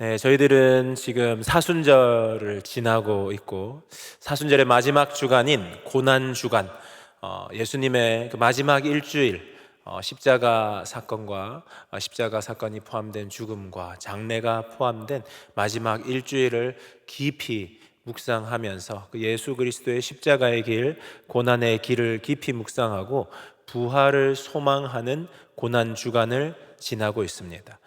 네, 저희들은 지금 사순절을 지나고 있고 사순절의 마지막 주간인 고난 주간, 어, 예수님의 그 마지막 일주일 어, 십자가 사건과 어, 십자가 사건이 포함된 죽음과 장례가 포함된 마지막 일주일을 깊이 묵상하면서 그 예수 그리스도의 십자가의 길, 고난의 길을 깊이 묵상하고 부활을 소망하는 고난 주간을 지나고 있습니다.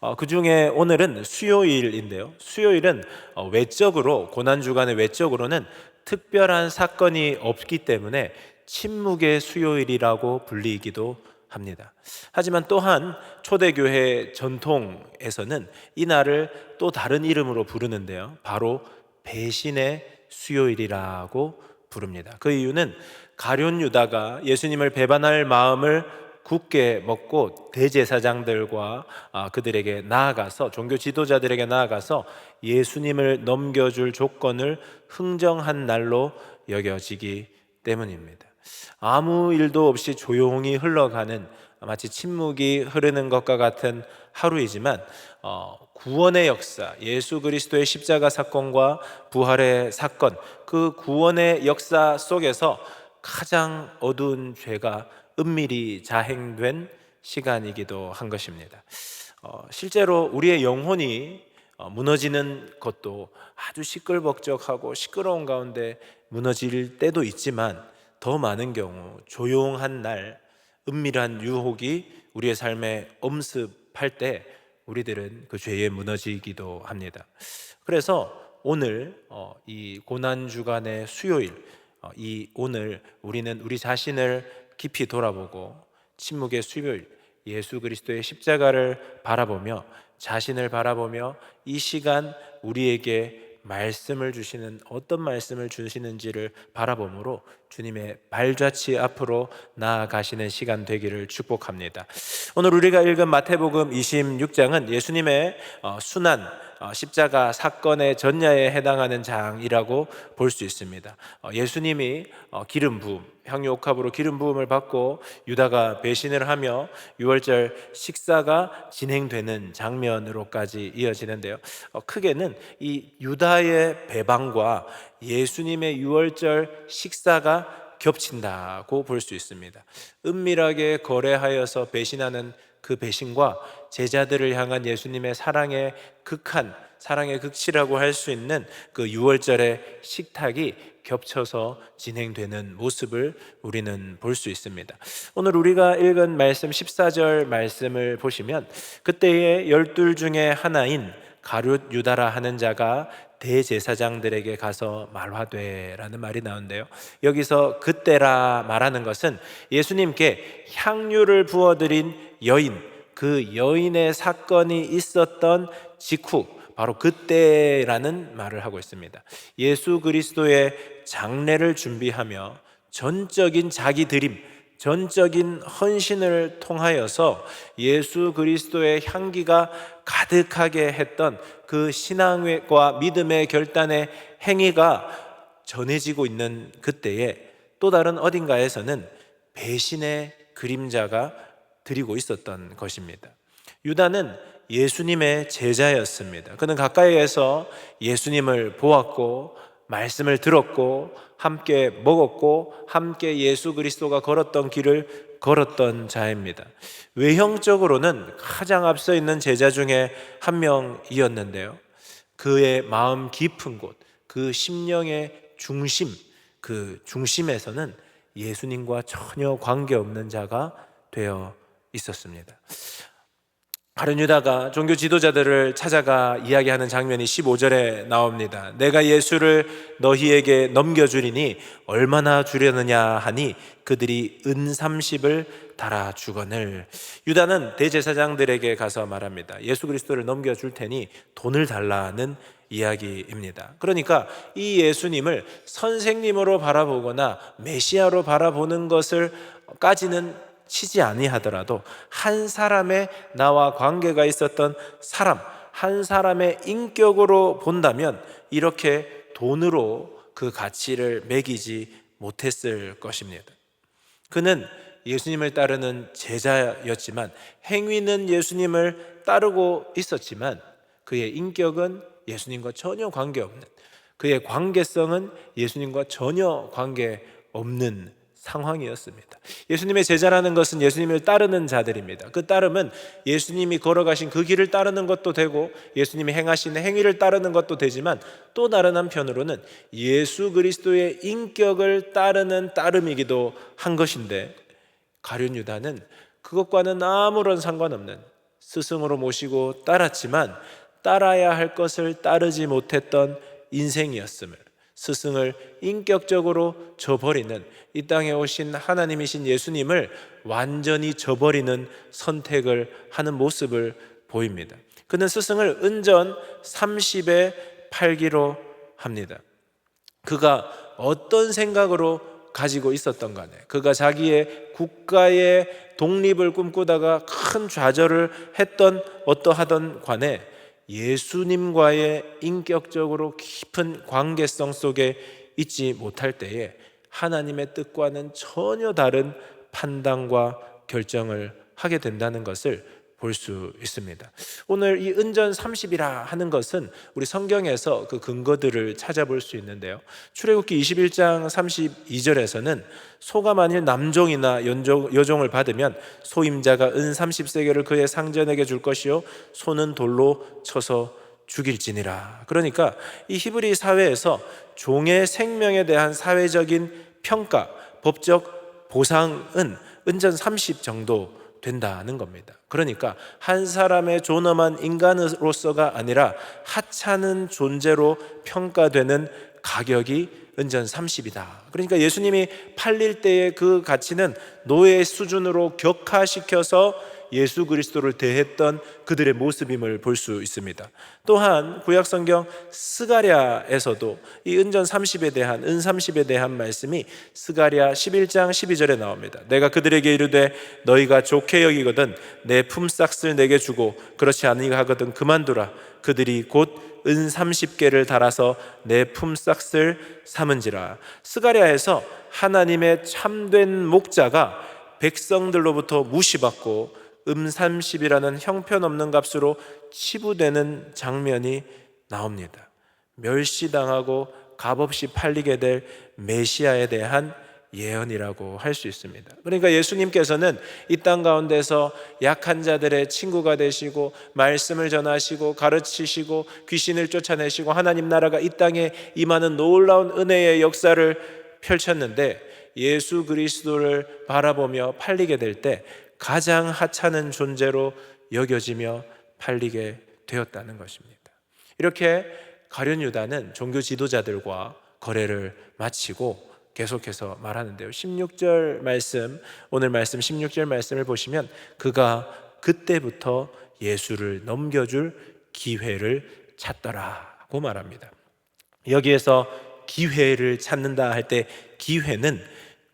어, 그 중에 오늘은 수요일인데요. 수요일은 어, 외적으로 고난 주간의 외적으로는 특별한 사건이 없기 때문에 침묵의 수요일이라고 불리기도 합니다. 하지만 또한 초대교회 전통에서는 이 날을 또 다른 이름으로 부르는데요. 바로 배신의 수요일이라고 부릅니다. 그 이유는 가룟 유다가 예수님을 배반할 마음을 굳게 먹고 대제사장들과 아, 그들에게 나아가서 종교 지도자들에게 나아가서 예수님을 넘겨줄 조건을 흥정한 날로 여겨지기 때문입니다. 아무 일도 없이 조용히 흘러가는 마치 침묵이 흐르는 것과 같은 하루이지만 어, 구원의 역사, 예수 그리스도의 십자가 사건과 부활의 사건, 그 구원의 역사 속에서 가장 어두운 죄가 은밀히 자행된 시간이기도 한 것입니다. 어, 실제로 우리의 영혼이 어, 무너지는 것도 아주 시끌벅적하고 시끄러운 가운데 무너질 때도 있지만 더 많은 경우 조용한 날 은밀한 유혹이 우리의 삶에 엄습할 때 우리들은 그 죄에 무너지기도 합니다. 그래서 오늘 어, 이 고난 주간의 수요일 어, 이 오늘 우리는 우리 자신을 깊이 돌아보고 침묵의 수요일 예수 그리스도의 십자가를 바라보며 자신을 바라보며 이 시간 우리에게 말씀을 주시는 어떤 말씀을 주시는지를 바라보므로 주님의 발자취 앞으로 나아가시는 시간 되기를 축복합니다. 오늘 우리가 읽은 마태복음 26장은 예수님의 어, 순환 어, 십자가 사건의 전야에 해당하는 장이라고 볼 수 있습니다. 어, 예수님이 기름 부음, 향유 옥합으로 기름 부음을 받고 유다가 배신을 하며 유월절 식사가 진행되는 장면으로까지 이어지는데요. 크게는 이 유다의 배반과 예수님의 유월절 식사가 겹친다고 볼 수 있습니다. 은밀하게 거래하여서 배신하는 그 배신과 제자들을 향한 예수님의 사랑의 극한, 사랑의 극치라고 할 수 있는 그 6월절의 식탁이 겹쳐서 진행되는 모습을 우리는 볼 수 있습니다. 오늘 우리가 읽은 말씀 14절 말씀을 보시면 그때의 열둘 중에 하나인 가룟 유다라 하는 자가 대제사장들에게 가서 말하되라는 말이 나오는데요. 여기서 그때라 말하는 것은 예수님께 향유를 부어드린 여인, 그 여인의 사건이 있었던 직후 바로 그때라는 말을 하고 있습니다. 예수 그리스도의 장례를 준비하며 전적인 자기 드림, 전적인 헌신을 통하여서 예수 그리스도의 향기가 가득하게 했던 그 신앙과 믿음의 결단의 행위가 전해지고 있는 그때에 또 다른 어딘가에서는 배신의 그림자가 드리고 있었던 것입니다. 유다는 예수님의 제자였습니다. 그는 가까이에서 예수님을 보았고 말씀을 들었고 함께 먹었고 함께 예수 그리스도가 걸었던 길을 걸었던 자입니다. 외형적으로는 가장 앞서 있는 제자 중에 한 명이었는데요. 그의 마음 깊은 곳, 그 심령의 중심, 그 중심에서는 예수님과 전혀 관계없는 자가 되어 있었습니다. 가룟 유다가 종교 지도자들을 찾아가 이야기하는 장면이 15절에 나옵니다. 내가 예수를 너희에게 넘겨주리니 얼마나 주려느냐 하니 그들이 은 30을 달아 주거늘. 유다는 대제사장들에게 가서 말합니다. 예수 그리스도를 넘겨줄 테니 돈을 달라는 이야기입니다. 그러니까 이 예수님을 선생님으로 바라보거나 메시아로 바라보는 것을 까지는 치지 아니하더라도 한 사람의 나와 관계가 있었던 사람, 한 사람의 인격으로 본다면 이렇게 돈으로 그 가치를 매기지 못했을 것입니다. 그는 예수님을 따르는 제자였지만 행위는 예수님을 따르고 있었지만 그의 인격은 예수님과 전혀 관계없는 그의 관계성은 예수님과 전혀 관계없는 상황이었습니다. 예수님의 제자라는 것은 예수님을 따르는 자들입니다. 그 따름은 예수님이 걸어가신 그 길을 따르는 것도 되고 예수님이 행하신 행위를 따르는 것도 되지만 또 다른 한편으로는 예수 그리스도의 인격을 따르는 따름이기도 한 것인데 가룟 유다는 그것과는 아무런 상관없는 스승으로 모시고 따랐지만 따라야 할 것을 따르지 못했던 인생이었음을 스승을 인격적으로 저버리는 이 땅에 오신 하나님이신 예수님을 완전히 저버리는 선택을 하는 모습을 보입니다. 그는 스승을 은전 30에 팔기로 합니다. 그가 어떤 생각으로 가지고 있었던 간에 그가 자기의 국가의 독립을 꿈꾸다가 큰 좌절을 했던 어떠하던 관에 예수님과의 인격적으로 깊은 관계성 속에 있지 못할 때에 하나님의 뜻과는 전혀 다른 판단과 결정을 하게 된다는 것을 볼 수 있습니다. 오늘 이 은전 30이라 하는 것은 우리 성경에서 그 근거들을 찾아볼 수 있는데요. 출애굽기 21장 32절에서는 소가 만일 남종이나 연종, 여종을 받으면 소임자가 은 30세겔을 그의 상전에게 줄 것이요 소는 돌로 쳐서 죽일지니라. 그러니까 이 히브리 사회에서 종의 생명에 대한 사회적인 평가, 법적 보상은 은전 30 정도 된다는 겁니다. 그러니까 한 사람의 존엄한 인간으로서가 아니라 하찮은 존재로 평가되는 가격이 은전 30이다. 그러니까 예수님이 팔릴 때의 그 가치는 노예 수준으로 격화시켜서 예수 그리스도를 대했던 그들의 모습임을 볼 수 있습니다. 또한 구약 성경 스가랴에서도 이 은전 30에 대한 은 30에 대한 말씀이 스가랴 11장 12절에 나옵니다. 내가 그들에게 이르되 너희가 좋게 여기거든 내 품삯을 내게 주고 그렇지 아니하거든 그만두라. 그들이 곧 은 30개를 달아서 내 품삯을 삼은지라. 스가랴에서 하나님의 참된 목자가 백성들로부터 무시받고 음30이라는 형편없는 값으로 치부되는 장면이 나옵니다. 멸시당하고 값없이 팔리게 될 메시아에 대한 예언이라고 할 수 있습니다. 그러니까 예수님께서는 이 땅 가운데서 약한 자들의 친구가 되시고 말씀을 전하시고 가르치시고 귀신을 쫓아내시고 하나님 나라가 이 땅에 임하는 놀라운 은혜의 역사를 펼쳤는데 예수 그리스도를 바라보며 팔리게 될 때 가장 하찮은 존재로 여겨지며 팔리게 되었다는 것입니다. 이렇게 가룟 유다는 종교 지도자들과 거래를 마치고 계속해서 말하는데요. 16절 말씀, 오늘 말씀 16절 말씀을 보시면 그가 그때부터 예수를 넘겨줄 기회를 찾더라고 말합니다. 여기에서 기회를 찾는다 할 때 기회는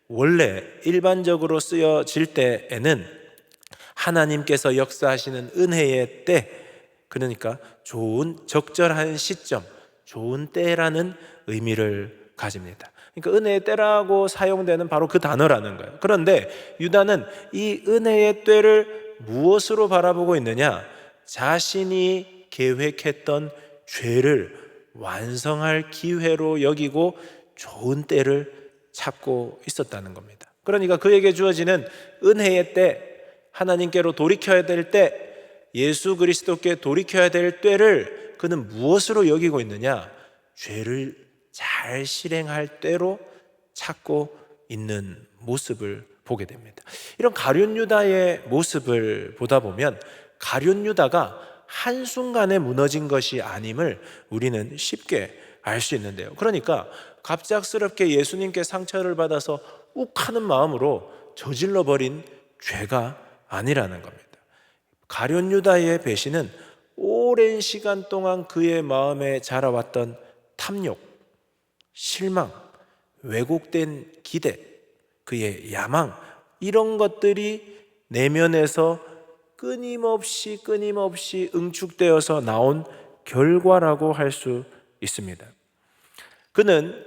원래 일반적으로 쓰여질 때에는 하나님께서 역사하시는 은혜의 때, 그러니까 좋은 적절한 시점, 좋은 때라는 의미를 가집니다. 그러니까 은혜의 때라고 사용되는 바로 그 단어라는 거예요. 그런데 유다는 이 은혜의 때를 무엇으로 바라보고 있느냐? 자신이 계획했던 죄를 완성할 기회로 여기고 좋은 때를 찾고 있었다는 겁니다. 그러니까 그에게 주어지는 은혜의 때, 하나님께로 돌이켜야 될 때, 예수 그리스도께 돌이켜야 될 때를 그는 무엇으로 여기고 있느냐? 죄를 잘 실행할 때로 찾고 있는 모습을 보게 됩니다. 이런 가룟 유다의 모습을 보다 보면 가룟 유다가 한순간에 무너진 것이 아님을 우리는 쉽게 알 수 있는데요. 그러니까 갑작스럽게 예수님께 상처를 받아서 욱하는 마음으로 저질러 버린 죄가 아니라는 겁니다. 가룟 유다의 배신은 오랜 시간 동안 그의 마음에 자라왔던 탐욕, 실망, 왜곡된 기대, 그의 야망 이런 것들이 내면에서 끊임없이 끊임없이 응축되어서 나온 결과라고 할 수 있습니다. 그는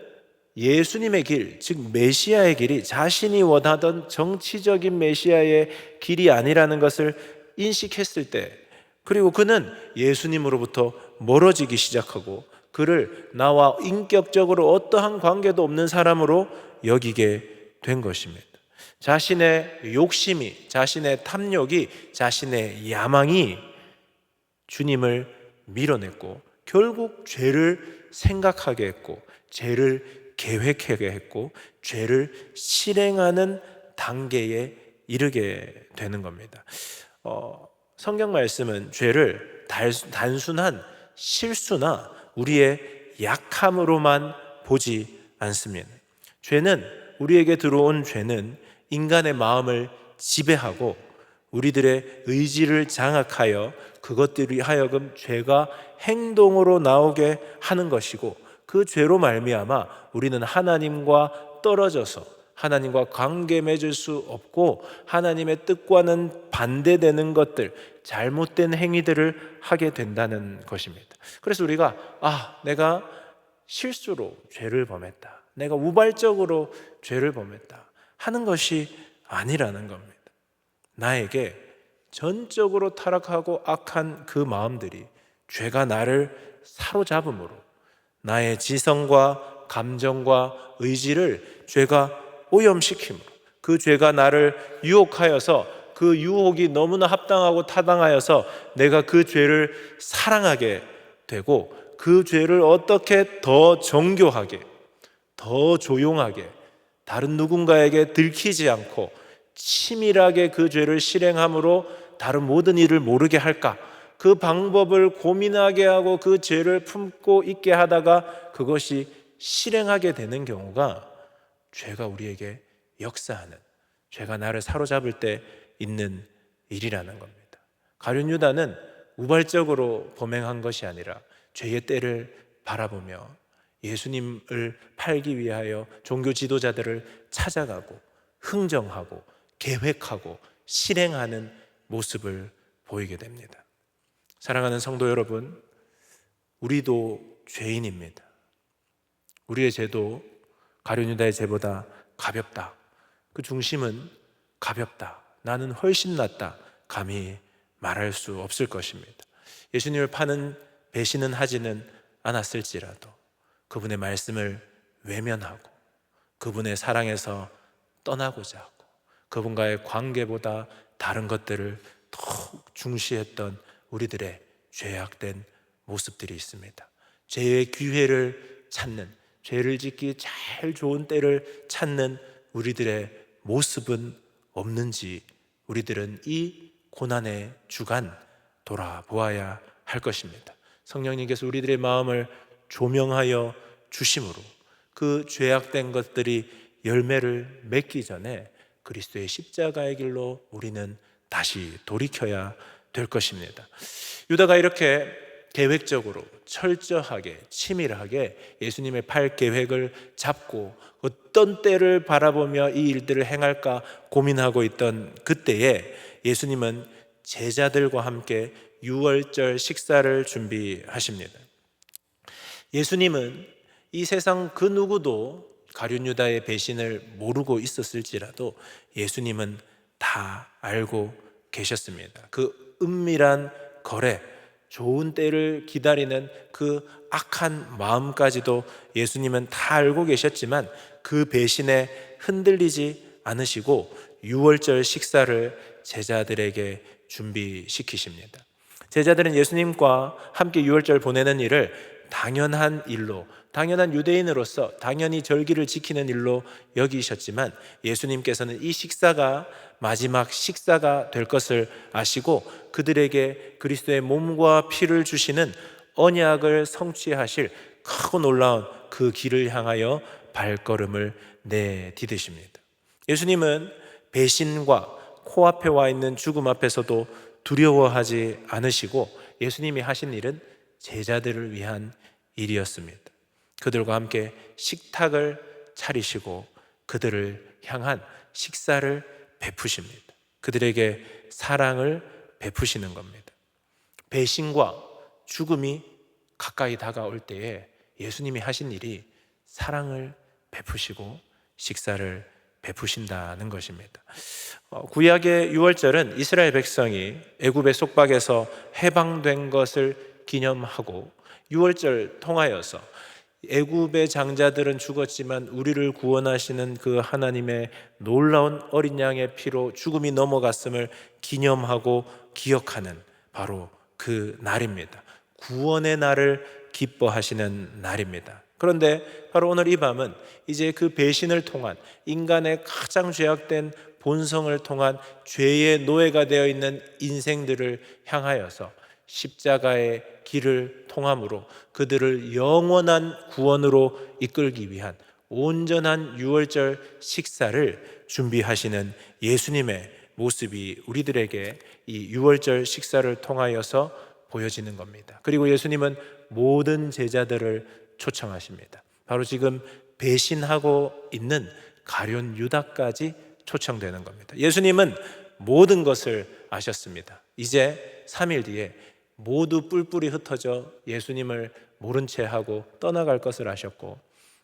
예수님의 길, 즉 메시아의 길이 자신이 원하던 정치적인 메시아의 길이 아니라는 것을 인식했을 때 그리고 그는 예수님으로부터 멀어지기 시작하고 그를 나와 인격적으로 어떠한 관계도 없는 사람으로 여기게 된 것입니다. 자신의 욕심이, 자신의 탐욕이, 자신의 야망이 주님을 밀어냈고 결국 죄를 생각하게 했고 죄를 계획하게 했고 죄를 실행하는 단계에 이르게 되는 겁니다. 어, 성경 말씀은 죄를 단순한 실수나 우리의 약함으로만 보지 않습니다. 죄는 우리에게 들어온 죄는 인간의 마음을 지배하고 우리들의 의지를 장악하여 그것들이 하여금 죄가 행동으로 나오게 하는 것이고 그 죄로 말미암아 우리는 하나님과 떨어져서 하나님과 관계 맺을 수 없고 하나님의 뜻과는 반대되는 것들, 잘못된 행위들을 하게 된다는 것입니다. 그래서 우리가 아, 내가 실수로 죄를 범했다. 내가 우발적으로 죄를 범했다. 하는 것이 아니라는 겁니다. 나에게 전적으로 타락하고 악한 그 마음들이 죄가 나를 사로잡음으로 나의 지성과 감정과 의지를 죄가 오염시킴으로 그 죄가 나를 유혹하여서 그 유혹이 너무나 합당하고 타당하여서 내가 그 죄를 사랑하게 되고 그 죄를 어떻게 더 정교하게 더 조용하게 다른 누군가에게 들키지 않고 치밀하게 그 죄를 실행함으로 다른 모든 일을 모르게 할까? 그 방법을 고민하게 하고 그 죄를 품고 있게 하다가 그것이 실행하게 되는 경우가 죄가 우리에게 역사하는 죄가 나를 사로잡을 때 있는 일이라는 겁니다. 가룟 유다는 우발적으로 범행한 것이 아니라 죄의 때를 바라보며 예수님을 팔기 위하여 종교 지도자들을 찾아가고 흥정하고 계획하고 실행하는 모습을 보이게 됩니다. 사랑하는 성도 여러분, 우리도 죄인입니다. 우리의 죄도 가룟유다의 죄보다 가볍다. 그 중심은 가볍다. 나는 훨씬 낫다. 감히 말할 수 없을 것입니다. 예수님을 파는 배신은 하지는 않았을지라도 그분의 말씀을 외면하고 그분의 사랑에서 떠나고자 하고 그분과의 관계보다 다른 것들을 더욱 중시했던 우리들의 죄악된 모습들이 있습니다. 죄의 기회를 찾는 죄를 짓기 잘 좋은 때를 찾는 우리들의 모습은 없는지 우리들은 이 고난의 주간 돌아보아야 할 것입니다. 성령님께서 우리들의 마음을 조명하여 주심으로 그 죄악된 것들이 열매를 맺기 전에 그리스도의 십자가의 길로 우리는 다시 돌이켜야 될 것입니다. 유다가 이렇게 계획적으로 철저하게 치밀하게 예수님의 팔 계획을 잡고 어떤 때를 바라보며 이 일들을 행할까 고민하고 있던 그때에 예수님은 제자들과 함께 유월절 식사를 준비하십니다. 예수님은 이 세상 그 누구도 가룟 유다의 배신을 모르고 있었을지라도 예수님은 다 알고 계셨습니다. 그 은밀한 거래, 좋은 때를 기다리는 그 악한 마음까지도 예수님은 다 알고 계셨지만 그 배신에 흔들리지 않으시고 유월절 식사를 제자들에게 준비시키십니다. 제자들은 예수님과 함께 유월절 보내는 일을 당연한 일로 당연한 유대인으로서 당연히 절기를 지키는 일로 여기셨지만 예수님께서는 이 식사가 마지막 식사가 될 것을 아시고 그들에게 그리스도의 몸과 피를 주시는 언약을 성취하실 크고 놀라운 그 길을 향하여 발걸음을 내디디십니다. 예수님은 배신과 코앞에 와 있는 죽음 앞에서도 두려워하지 않으시고 예수님이 하신 일은 제자들을 위한 일이었습니다. 그들과 함께 식탁을 차리시고 그들을 향한 식사를 베푸십니다. 그들에게 사랑을 베푸시는 겁니다. 배신과 죽음이 가까이 다가올 때에 예수님이 하신 일이 사랑을 베푸시고 식사를 베푸신다는 것입니다. 어, 구약의 유월절은 이스라엘 백성이 애굽의 속박에서 해방된 것을 기념하고 유월절 통하여서 애굽의 장자들은 죽었지만 우리를 구원하시는 그 하나님의 놀라운 어린 양의 피로 죽음이 넘어갔음을 기념하고 기억하는 바로 그 날입니다. 구원의 날을 기뻐하시는 날입니다. 그런데 바로 오늘 이 밤은 이제 그 배신을 통한 인간의 가장 죄악된 본성을 통한 죄의 노예가 되어 있는 인생들을 향하여서 십자가의 길을 통함으로 그들을 영원한 구원으로 이끌기 위한 온전한 유월절 식사를 준비하시는 예수님의 모습이 우리들에게 이 유월절 식사를 통하여서 보여지는 겁니다. 그리고 예수님은 모든 제자들을 초청하십니다. 바로 지금 배신하고 있는 가룟 유다까지 초청되는 겁니다. 예수님은 모든 것을 아셨습니다. 이제 3일 뒤에 모두 뿔뿔이 흩어져 예수님을 모른 채 하고 떠나갈 것을 아셨고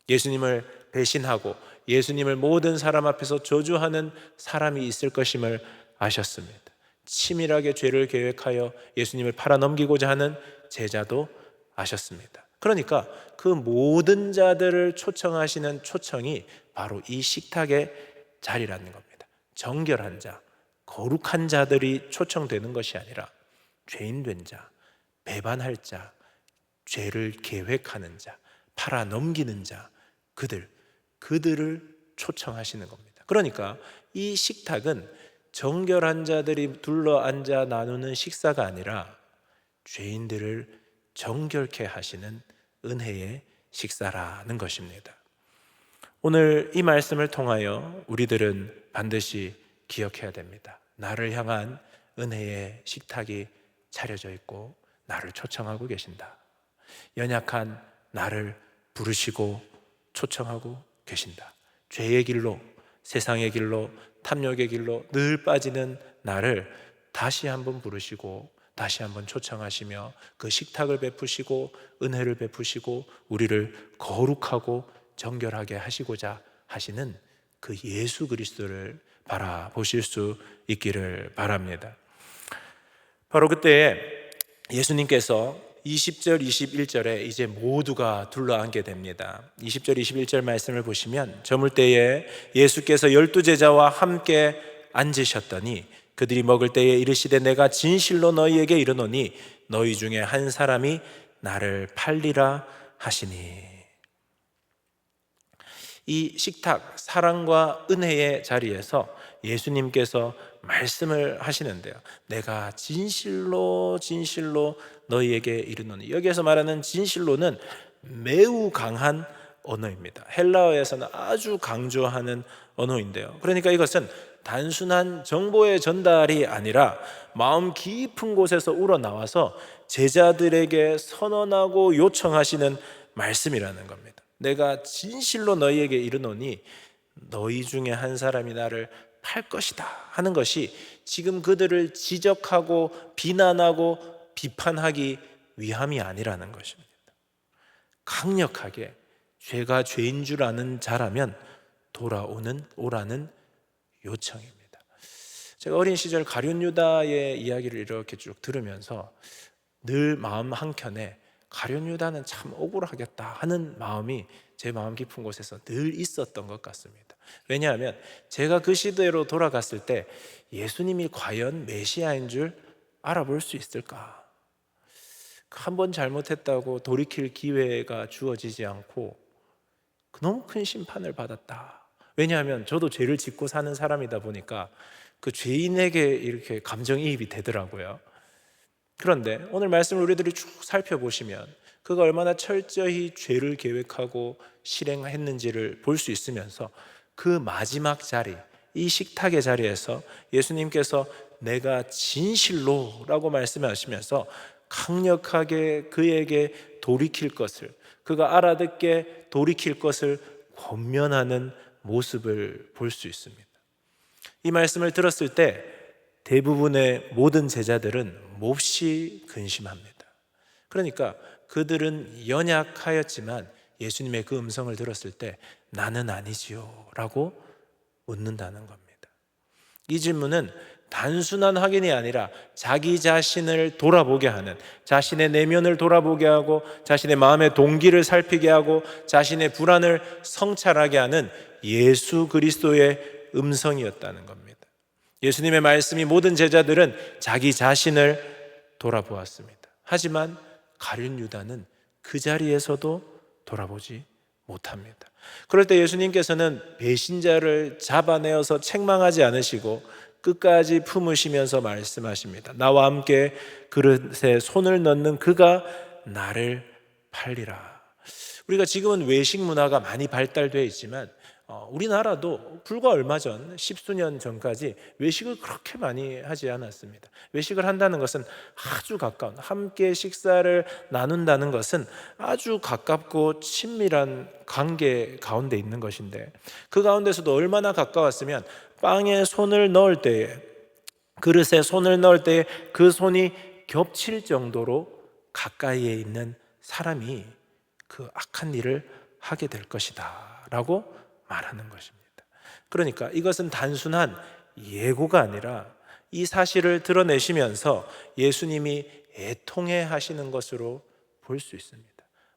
예수님을 배신하고 예수님을 모든 사람 앞에서 저주하는 사람이 있을 것임을 아셨습니다. 치밀하게 죄를 계획하여 예수님을 팔아넘기고자 하는 제자도 아셨습니다. 그러니까 그 모든 자들을 초청하시는 초청이 바로 이 식탁의 자리라는 겁니다. 정결한 자, 거룩한 자들이 초청되는 것이 아니라 죄인 된 자, 배반할 자, 죄를 계획하는 자, 팔아 넘기는 자, 그들, 그들을 초청하시는 겁니다. 그러니까 이 식탁은 정결한 자들이 둘러 앉아 나누는 식사가 아니라 죄인들을 정결케 하시는 은혜의 식사라는 것입니다. 오늘 이 말씀을 통하여 우리들은 반드시 기억해야 됩니다. 나를 향한 은혜의 식탁이 차려져 있고 나를 초청하고 계신다. 연약한 나를 부르시고 초청하고 계신다. 죄의 길로, 세상의 길로, 탐욕의 길로 늘 빠지는 나를 다시 한번 부르시고 다시 한번 초청하시며 그 식탁을 베푸시고 은혜를 베푸시고 우리를 거룩하고 정결하게 하시고자 하시는 그 예수 그리스도를 바라보실 수 있기를 바랍니다. 바로 그때 예수님께서 20절, 21절에 이제 모두가 둘러앉게 됩니다. 20절, 21절 말씀을 보시면 저물 때에 예수께서 열두 제자와 함께 앉으셨더니 그들이 먹을 때에 이르시되 내가 진실로 너희에게 이르노니 너희 중에 한 사람이 나를 팔리라 하시니 이 식탁 사랑과 은혜의 자리에서 예수님께서 말씀을 하시는데요. 내가 진실로 진실로 너희에게 이르노니 여기에서 말하는 진실로는 매우 강한 언어입니다. 헬라어에서는 아주 강조하는 언어인데요. 그러니까 이것은 단순한 정보의 전달이 아니라 마음 깊은 곳에서 우러나와서 제자들에게 선언하고 요청하시는 말씀이라는 겁니다. 내가 진실로 너희에게 이르노니 너희 중에 한 사람이 나를 팔 것이다 하는 것이 지금 그들을 지적하고 비난하고 비판하기 위함이 아니라는 것입니다. 강력하게 죄가 죄인 줄 아는 자라면 돌아오는 오라는 요청입니다. 제가 어린 시절 가룟 유다의 이야기를 이렇게 쭉 들으면서 늘 마음 한켠에 가룟 유다는 참 억울하겠다 하는 마음이 제 마음 깊은 곳에서 늘 있었던 것 같습니다. 왜냐하면 제가 그 시대로 돌아갔을 때 예수님이 과연 메시아인 줄 알아볼 수 있을까? 한 번 잘못했다고 돌이킬 기회가 주어지지 않고 너무 큰 심판을 받았다. 왜냐하면 저도 죄를 짓고 사는 사람이다 보니까 그 죄인에게 이렇게 감정이입이 되더라고요. 그런데 오늘 말씀을 우리들이 쭉 살펴보시면 그가 얼마나 철저히 죄를 계획하고 실행했는지를 볼 수 있으면서 그 마지막 자리, 이 식탁의 자리에서 예수님께서 내가 진실로 라고 말씀하시면서 강력하게 그에게 돌이킬 것을 그가 알아듣게 돌이킬 것을 권면하는 모습을 볼 수 있습니다. 이 말씀을 들었을 때 대부분의 모든 제자들은 몹시 근심합니다. 그러니까 그들은 연약하였지만 예수님의 그 음성을 들었을 때 나는 아니지요 라고 묻는다는 겁니다. 이 질문은 단순한 확인이 아니라 자기 자신을 돌아보게 하는 자신의 내면을 돌아보게 하고 자신의 마음의 동기를 살피게 하고 자신의 불안을 성찰하게 하는 예수 그리스도의 음성이었다는 겁니다. 예수님의 말씀이 모든 제자들은 자기 자신을 돌아보았습니다. 하지만 가룟 유다는 그 자리에서도 돌아보지 못합니다. 그럴 때 예수님께서는 배신자를 잡아내어서 책망하지 않으시고 끝까지 품으시면서 말씀하십니다. 나와 함께 그릇에 손을 넣는 그가 나를 팔리라. 우리가 지금은 외식 문화가 많이 발달되어 있지만 어, 우리나라도 불과 얼마 전, 십수년 전까지 외식을 그렇게 많이 하지 않았습니다. 외식을 한다는 것은 아주 가까운, 함께 식사를 나눈다는 것은 아주 가깝고 친밀한 관계 가운데 있는 것인데 그 가운데서도 얼마나 가까웠으면 빵에 손을 넣을 때에 그릇에 손을 넣을 때에 그 손이 겹칠 정도로 가까이에 있는 사람이 그 악한 일을 하게 될 것이다. 라고 말하는 것입니다. 그러니까 이것은 단순한 예고가 아니라 이 사실을 드러내시면서 예수님이 애통해 하시는 것으로 볼 수 있습니다.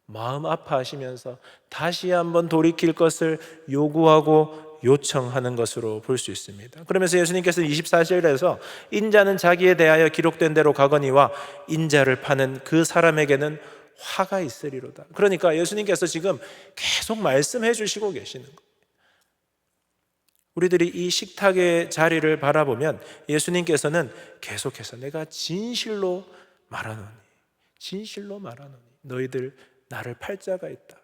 마음 아파하시면서 다시 한번 돌이킬 것을 요구하고 요청하는 것으로 볼 수 있습니다. 그러면서 예수님께서 24절에서 인자는 자기에 대하여 기록된 대로 가거니와 인자를 파는 그 사람에게는 화가 있으리로다. 그러니까 예수님께서 지금 계속 말씀해 주시고 계시는 거예요. 우리들이 이 식탁의 자리를 바라보면 예수님께서는 계속해서 내가 진실로 말하노니, 진실로 말하노니, 너희들 나를 팔자가 있다.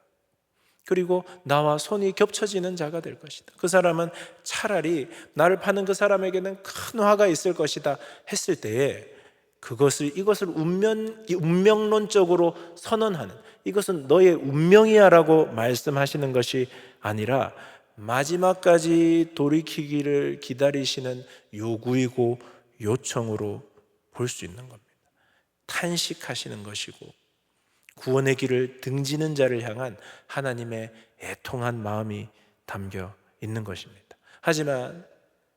그리고 나와 손이 겹쳐지는 자가 될 것이다. 그 사람은 차라리 나를 파는 그 사람에게는 큰 화가 있을 것이다 했을 때에 그것을 이것을 운명 운명론적으로 선언하는 이것은 너의 운명이야라고 말씀하시는 것이 아니라 마지막까지 돌이키기를 기다리시는 요구이고 요청으로 볼 수 있는 겁니다. 탄식하시는 것이고 구원의 길을 등지는 자를 향한 하나님의 애통한 마음이 담겨 있는 것입니다. 하지만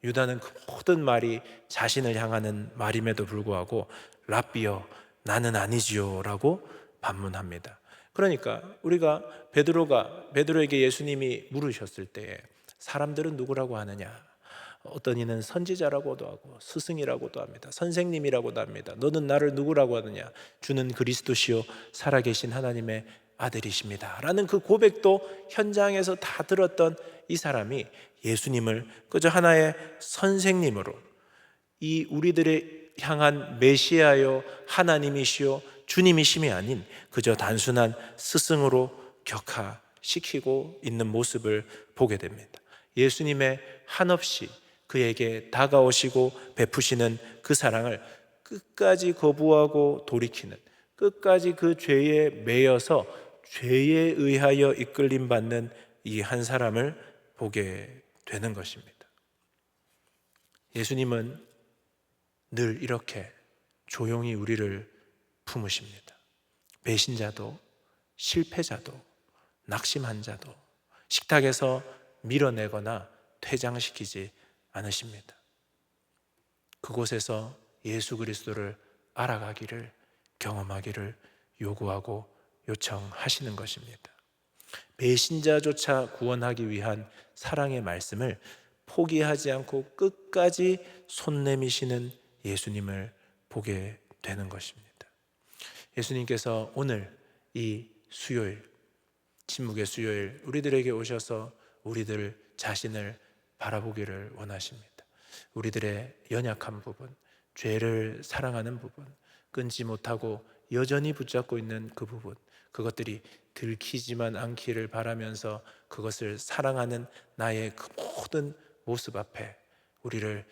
유다는 그 모든 말이 자신을 향하는 말임에도 불구하고 랍비여 나는 아니지요라고 반문합니다. 그러니까 우리가 베드로가 베드로에게 예수님이 물으셨을 때 사람들은 누구라고 하느냐? 어떤 이는 선지자라고도 하고 스승이라고도 합니다. 선생님이라고도 합니다. 너는 나를 누구라고 하느냐? 주는 그리스도시요 살아계신 하나님의 아들이십니다. 라는 그 고백도 현장에서 다 들었던 이 사람이 예수님을 그저 하나의 선생님으로 이 우리들의 향한 메시아요 하나님이시요 주님이 심이 아닌 그저 단순한 스승으로 격하시키고 있는 모습을 보게 됩니다. 예수님의 한없이 그에게 다가오시고 베푸시는 그 사랑을 끝까지 거부하고 돌이키는 끝까지 그 죄에 매여서 죄에 의하여 이끌림 받는 이 한 사람을 보게 되는 것입니다. 예수님은 늘 이렇게 조용히 우리를 품으십니다. 배신자도 실패자도 낙심한 자도 식탁에서 밀어내거나 퇴장시키지 않으십니다. 그곳에서 예수 그리스도를 알아가기를 경험하기를 요구하고 요청하시는 것입니다. 배신자조차 구원하기 위한 사랑의 말씀을 포기하지 않고 끝까지 손 내미시는 예수님을 보게 되는 것입니다. 예수님께서 오늘 이 수요일, 침묵의 수요일, 우리들에게 오셔서 우리들 자신을 바라보기를 원하십니다. 우리들의 연약한 부분, 죄를 사랑하는 부분, 끊지 못하고 여전히 붙잡고 있는 그 부분, 그것들이 들키지만 않기를 바라면서 그것을 사랑하는 나의 그 모든 모습 앞에 우리를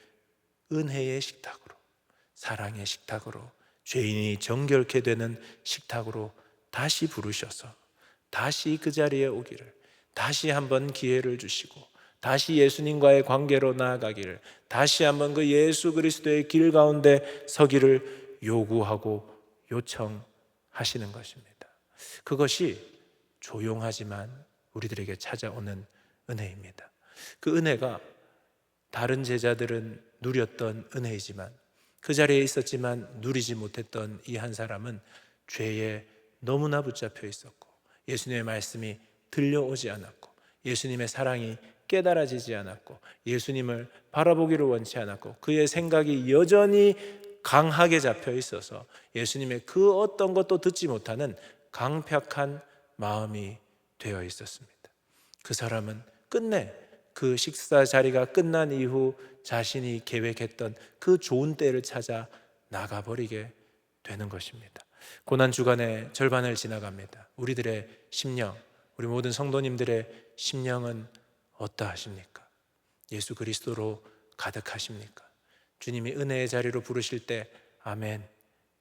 은혜의 식탁으로, 사랑의 식탁으로 죄인이 정결케 되는 식탁으로 다시 부르셔서 다시 그 자리에 오기를 다시 한번 기회를 주시고 다시 예수님과의 관계로 나아가기를 다시 한번 그 예수 그리스도의 길 가운데 서기를 요구하고 요청하시는 것입니다. 그것이 조용하지만 우리들에게 찾아오는 은혜입니다. 그 은혜가 다른 제자들은 누렸던 은혜이지만 그 자리에 있었지만 누리지 못했던 이 한 사람은 죄에 너무나 붙잡혀 있었고 예수님의 말씀이 들려오지 않았고 예수님의 사랑이 깨달아지지 않았고 예수님을 바라보기를 원치 않았고 그의 생각이 여전히 강하게 잡혀 있어서 예수님의 그 어떤 것도 듣지 못하는 강팍한 마음이 되어 있었습니다. 그 사람은 끝내 그 식사 자리가 끝난 이후 자신이 계획했던 그 좋은 때를 찾아 나가버리게 되는 것입니다. 고난 주간의 절반을 지나갑니다. 우리들의 심령, 우리 모든 성도님들의 심령은 어떠하십니까? 예수 그리스도로 가득하십니까? 주님이 은혜의 자리로 부르실 때 아멘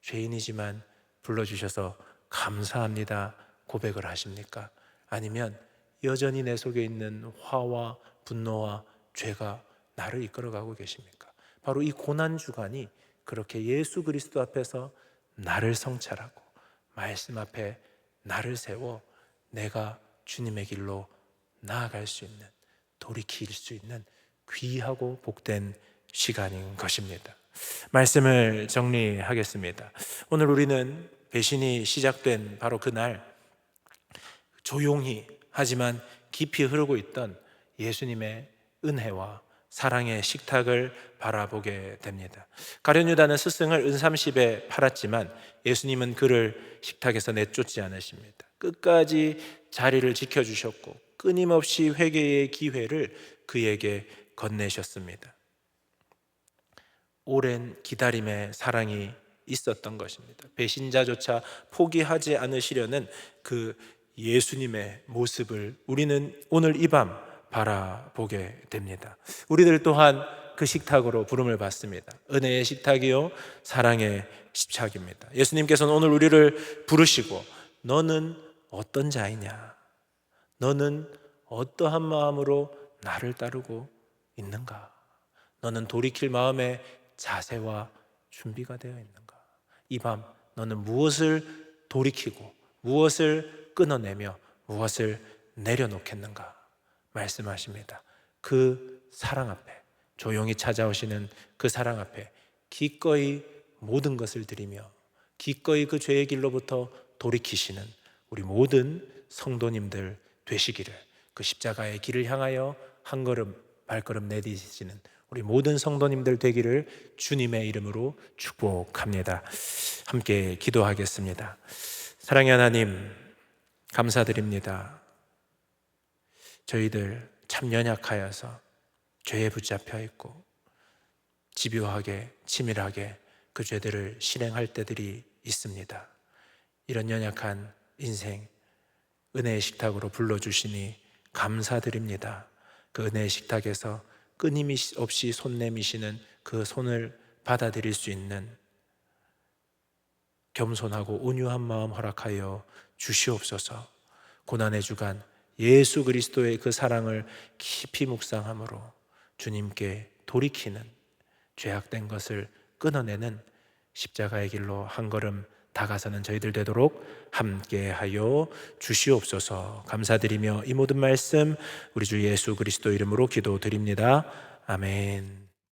죄인이지만 불러주셔서 감사합니다 고백을 하십니까? 아니면 여전히 내 속에 있는 화와 분노와 죄가 나를 이끌어가고 계십니까? 바로 이 고난 주간이 그렇게 예수 그리스도 앞에서 나를 성찰하고 말씀 앞에 나를 세워 내가 주님의 길로 나아갈 수 있는 돌이킬 수 있는 귀하고 복된 시간인 것입니다. 말씀을 정리하겠습니다. 오늘 우리는 배신이 시작된 바로 그날 조용히 하지만 깊이 흐르고 있던 예수님의 은혜와 사랑의 식탁을 바라보게 됩니다. 가룟 유다는 스승을 은삼십에 팔았지만 예수님은 그를 식탁에서 내쫓지 않으십니다. 끝까지 자리를 지켜주셨고 끊임없이 회개의 기회를 그에게 건네셨습니다. 오랜 기다림의 사랑이 있었던 것입니다. 배신자조차 포기하지 않으시려는 그 예수님의 모습을 우리는 오늘 이 밤 바라보게 됩니다. 우리들 또한 그 식탁으로 부름을 받습니다. 은혜의 식탁이요, 사랑의 식탁입니다. 예수님께서는 오늘 우리를 부르시고 너는 어떤 자이냐? 너는 어떠한 마음으로 나를 따르고 있는가? 너는 돌이킬 마음의 자세와 준비가 되어 있는가? 이 밤 너는 무엇을 돌이키고 무엇을 끊어내며 무엇을 내려놓겠는가? 말씀하십니다. 그 사랑 앞에 조용히 찾아오시는 그 사랑 앞에 기꺼이 모든 것을 드리며 기꺼이 그 죄의 길로부터 돌이키시는 우리 모든 성도님들 되시기를 그 십자가의 길을 향하여 한 걸음 발걸음 내디시는 우리 모든 성도님들 되기를 주님의 이름으로 축복합니다. 함께 기도하겠습니다. 사랑의 하나님, 감사드립니다. 저희들 참 연약하여서 죄에 붙잡혀 있고 집요하게 치밀하게 그 죄들을 실행할 때들이 있습니다. 이런 연약한 인생 은혜의 식탁으로 불러주시니 감사드립니다. 그 은혜의 식탁에서 끊임없이 손 내미시는 그 손을 받아들일 수 있는 겸손하고 온유한 마음 허락하여 주시옵소서. 고난의 주간 예수 그리스도의 그 사랑을 깊이 묵상함으로 주님께 돌이키는 죄악된 것을 끊어내는 십자가의 길로 한 걸음 다가서는 저희들 되도록 함께하여 주시옵소서. 감사드리며 이 모든 말씀 우리 주 예수 그리스도 이름으로 기도드립니다. 아멘.